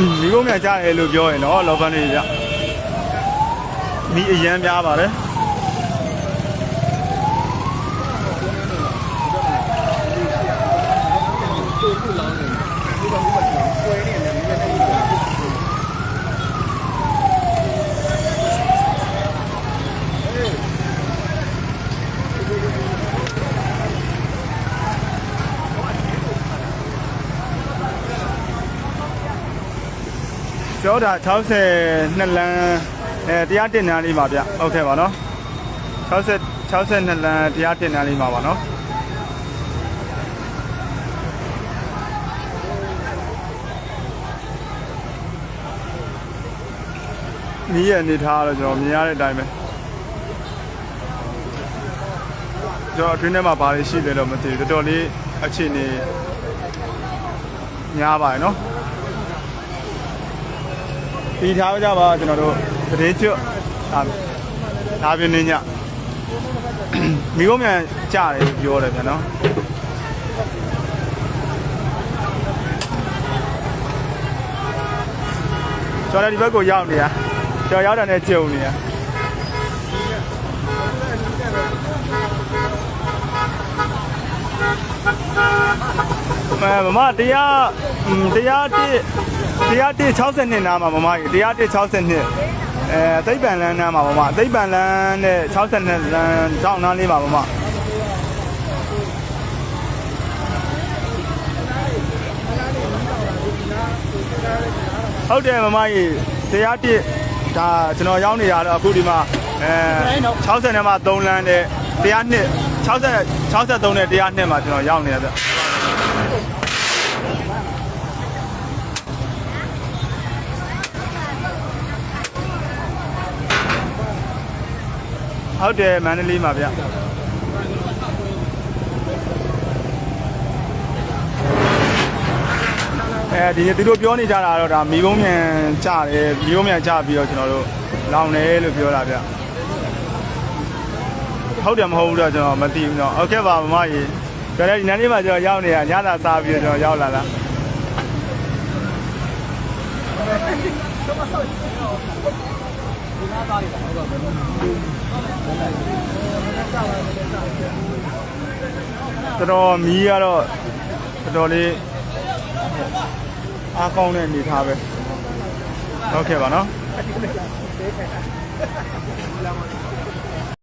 ကုန်းမြန်ကြားတယ်လို့ပြောရင်တော့လောဘန်လေးဗျမီးအရန်များပါတယ် ကျောတာ60နှစ်လမ်းအဲတရားတင်တန်းလေးပါဗျဟုတ်ကဲ့ပါနော်60 62လမ်းတရားတင်တန်းလေးပါပါနော်နီးရအနေထားတော့ကျွန်တော်မြင်ရတဲ့အတိုင်းပဲကျွန်တော်အတွင်းထဲမှာဘာတွေရှိလဲတော့မသိဘူးတော်တော်လေးအခြေအနေများပါတယ်နော် တည်ထားကြပါကျွန်တော်တို့တည်ချွတ်ဒါဒါပြင်းနေညမိကုန်းမြန်ကြတယ်ပြောတယ်ဗျာနော်ကျော်လည်းဒီဘက်ကိုရောက်နေရကျော်ရောက်တာနဲ့ကြုံနေရမမတရားတရားတစ် 160နှစ်နားမှာမမကြီး160နှစ်အဲသိပ္ပံလန်းနားမှာမမသိပ္ပံလန်းနဲ့60နှစ်လန်းတောင်းနားလေးမှာမမဟုတ်တယ်မမကြီးတရားတဒါကျွန်တော်ရောက်နေတာတော့အခုဒီမှာအဲ60နဲ့မှ3လမ်းနဲ့တရားနှစ်60 63နဲ့တရားနှစ်မှာကျွန်တော်ရောက်နေရပြ ဟုတ်တယ်မန္တလေးမှာဗျအဲဒီသူတို့ပြောနေကြတာတော့ဒါမိဘုံမြန်ကြတယ်မိဘုံမြန်ကြပြီးတော့ကျွန်တော်တို့လောင်တယ်လို့ပြောတာဗျဟုတ်တယ်မဟုတ်ဘူးတော့ကျွန်တော်မသိဘူးเนาะโอเคပါမမကြီးကျွန်တော်ဒီနေ့လေးမှာကျွန်တော်ရောက်နေတာညသာစားပြီးတော့ကျွန်တော်ရောက်လာတာ တော်တော်မီးကတော့တော်တော်လေးအားကောင်းတဲ့အနေထားပဲဟုတ်ကဲ့ပါနော်